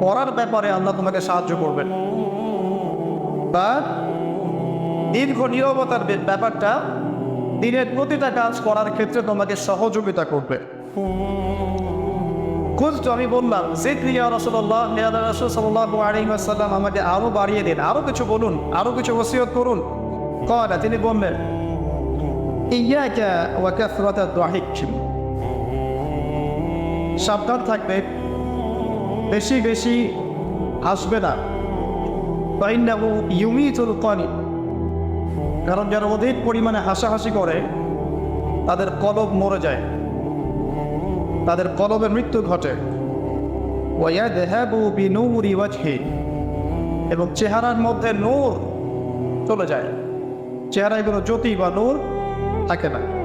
করার ব্যাপারে আল্লাহ তোমাকে সাহায্য করবেন। বা দীর্ঘ নীরবতার ব্যাপারটা দিনের প্রতিটা কাজ করার ক্ষেত্রে তোমাকে সহযোগিতা করবে। খুঁজত আমি বললাম যে ক্রিয়া রসল্লাহ রসুল আমাকে আরও বাড়িয়ে দিন আরও কিছু বলুন আরও কিছু ওসিয়ত করুন। কয়না তিনি বললেন ইয়াকা ওয়া কাসরাতা দাহিক সাবধান থাকবে। বেশি বেশি হাসবে না। ফাইন্নাহু ইউমিতুল কানি। কারণ যারা অধিক পরিমাণে হাসাহাসি করে, তাদের কলব মরে যায়। তাদের কলবের মৃত্যু ঘটে। ওয়ায়াদহাবু বিনূরি ওয়াজহি। এবং চেহারার মধ্যে নূর চলে যায়। চেহারায় কোনো জ্যোতি বা নূর থাকে না।